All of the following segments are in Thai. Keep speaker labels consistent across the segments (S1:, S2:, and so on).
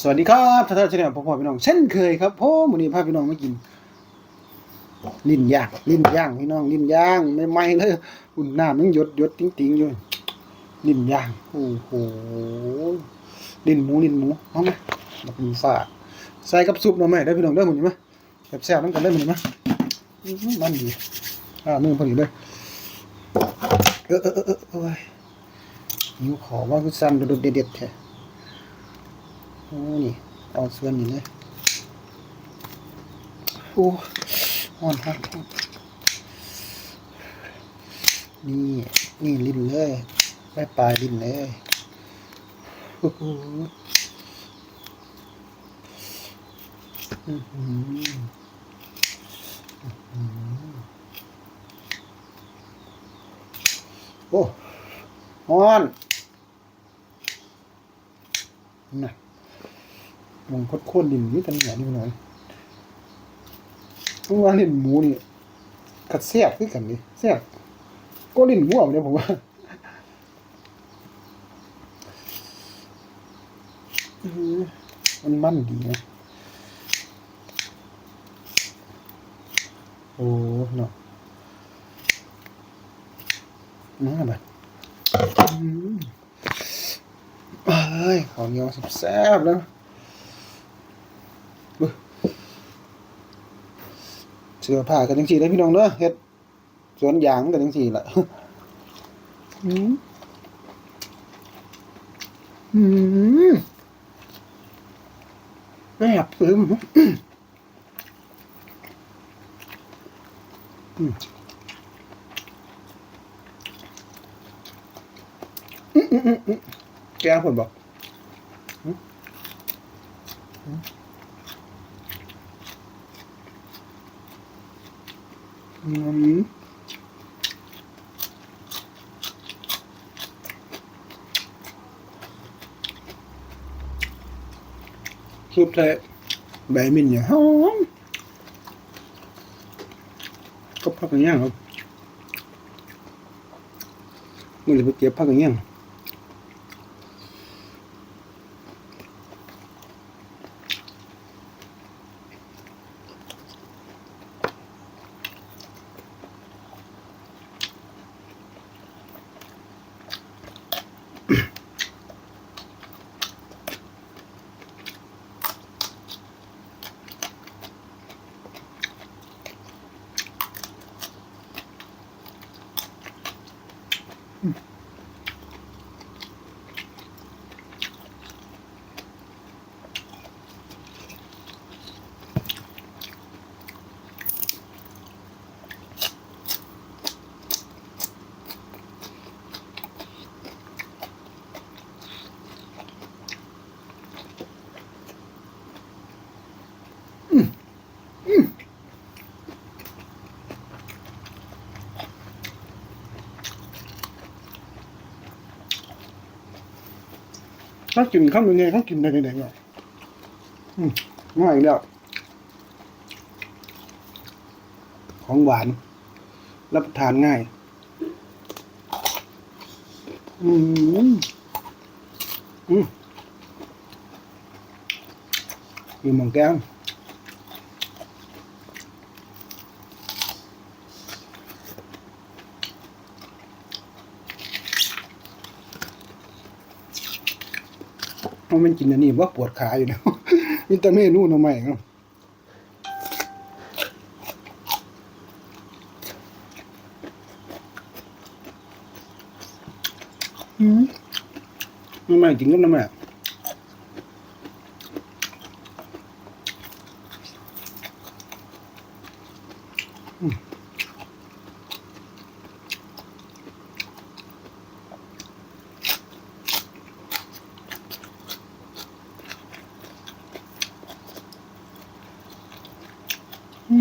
S1: สวัสดีครับท่านท่านชาแนพ่อพ่อพี่น้องเช่นเคยครับผมวันนี้พาพี่น้องมากิน ลิ้นย่างลิ้นย่างพี่น้องลิ้นย่างไม่ไหม้เลยอุ่นน้ำมันหยดหยดติ้งติ้งอยู่ลิ้นย่างโอ้โหลิ้นหมูลิ้นหมูเอาไหมบักหมูฝาใส่กับซุปหน่อไม้ได้พี่น้องได้หมดนี่มั้ยแซ่บๆน้ำกันได้หมดนี่มั้ยอื้อหือมันดีอ่ามือพอดีเลยเออเออเออเออโอ้ยนิ้วขอว่าคือสั่นโดดๆเด็ดๆแท้ โอ้นี่เอาส่วนนี้เลยโอ้ห่อนครับนี่นี่ลิ้นเลยไปปลายลิ้นเลยโอ้โหอื้อหืออื้อหือโอ้ห่อนน่ะ มองคดโค่นดินนี่ตันไหนนี่หน่อยต้องว่าลิ้นหมูนี่กัดแซ่บคือกันดิแซ่บก็ลิ้นหมูอะเนี่ยผมว่ามันมันดีนะโอ้เนาะมาแบบอืมเอ้ยขาวเหนียวแซ่บแล้ว เสื้อผ้ากันจังสี่ได้พี่น้องเด้อเฮ็ดสวนยางกันจังสี่ล่ะอืมอืมแซ่บซึมอืมอืมอืมอืมอืมแกงผลบอกอื มอืมอืมซุปใส่ใบมินเนี่ยหอ เงี้ยครับมันเก็บพักอย่างเงี้ยถ้ากินข้าวยังไงเขากินได้ไหนๆอ่อืมง่ายอีกแล้ว ของหวาน รับประทานง่าย อืมอืมมีหมองแก้ม เอามันกินอันนี้ว่าปวดขาอยู่นะมีแต่เมนูหน่อใหม่เนาะอืมหน่อใหม่กินกับหน่อใหม่ อื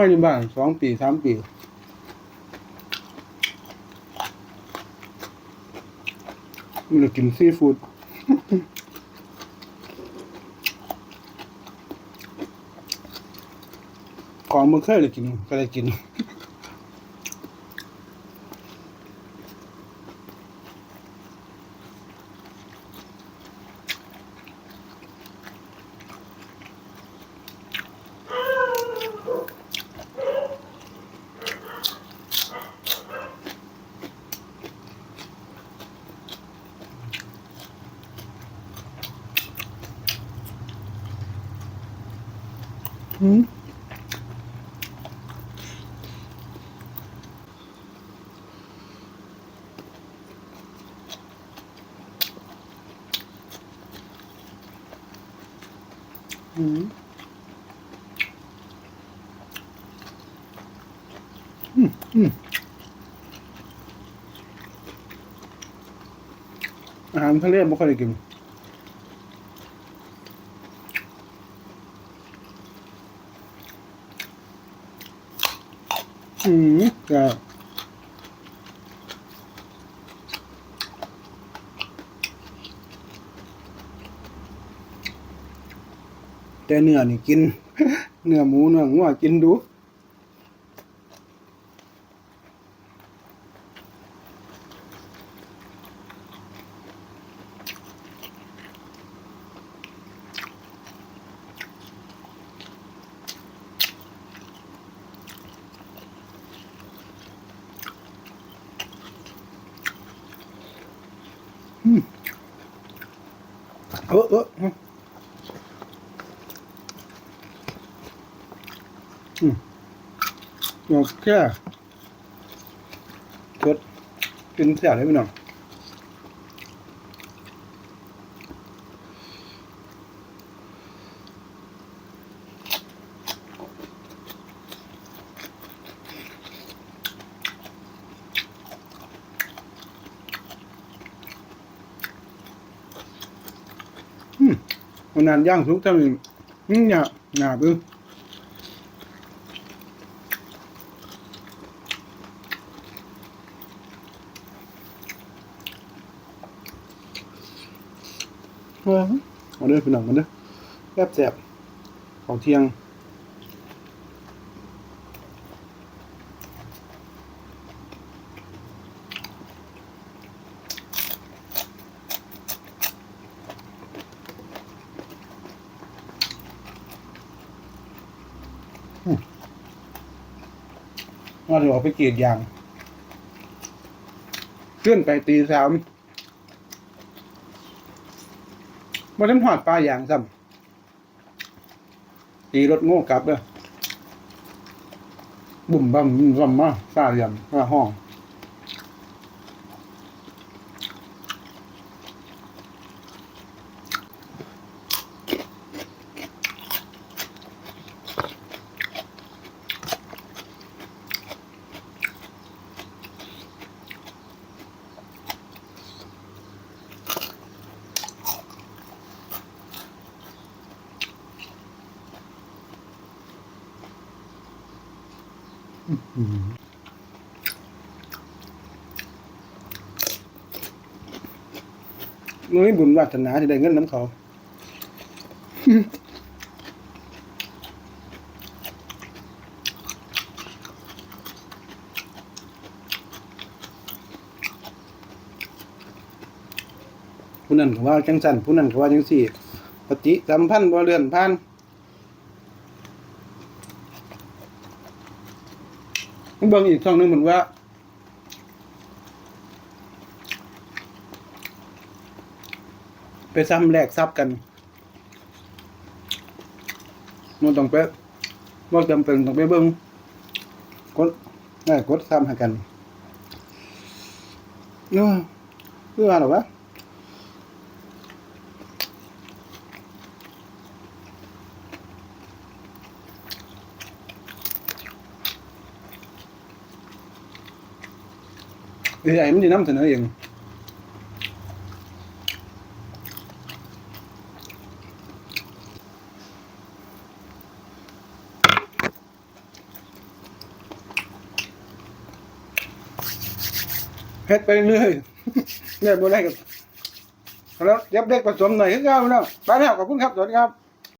S1: มมาอยู่บ้านสองปีสามปีมันกินซีฟู้ดของมึงเคยเลยกินก็เลยกิน อืมอืมอืมอืมอาหารทะเลไม่ค่อยได้กิน อืมก็ แต่เนื้อนี่กิน เนื้อหมูเนื้องัวกินดูเออเออ อืมอืมโอเคกดกินเสียเลยพี่น้องวันนั้นย่างทุกท่านอืมเนี่ยหนาบึ้ง เออมาเด้อพี่น้องมาเด้อแซ่บแซ่บของเที่ยงว่าจะออกไปกรีดยาง ขึ้นไปตีสาม บ่ทันหอดปลาอย่างซ้ำตีรถโง่กลับเด้อบุ่มบั่มบุ่มมมาซาเหลี่ยมมาห้อง นุ้ยบุญวัฒนาที่ได้เงินน้ำเขาผู้นั้นก็ว่าจังสันผู้นั้นก็ว่าจังสี่ ปฏิสัมพันธ์บ่เลื่อนผ่าน เบิ่งอีกช่องหนึงเหมือนว่า ไปซ้ำแลกซับกันมันต้องไปว่าจำเป็นต้องไปเบิ่งกดได้กดซ้ำให้กันเนาะเพื่ออะไรวะ เอไอมันอน้ำเสนอเองเฮ็ดไปเรื่อยเนี่ยบ่ได้กับแล้วเย็บเด็กผสมหน่อยก็เอาแล้วไปแล้วขอบคุณครับสวัสดีครับ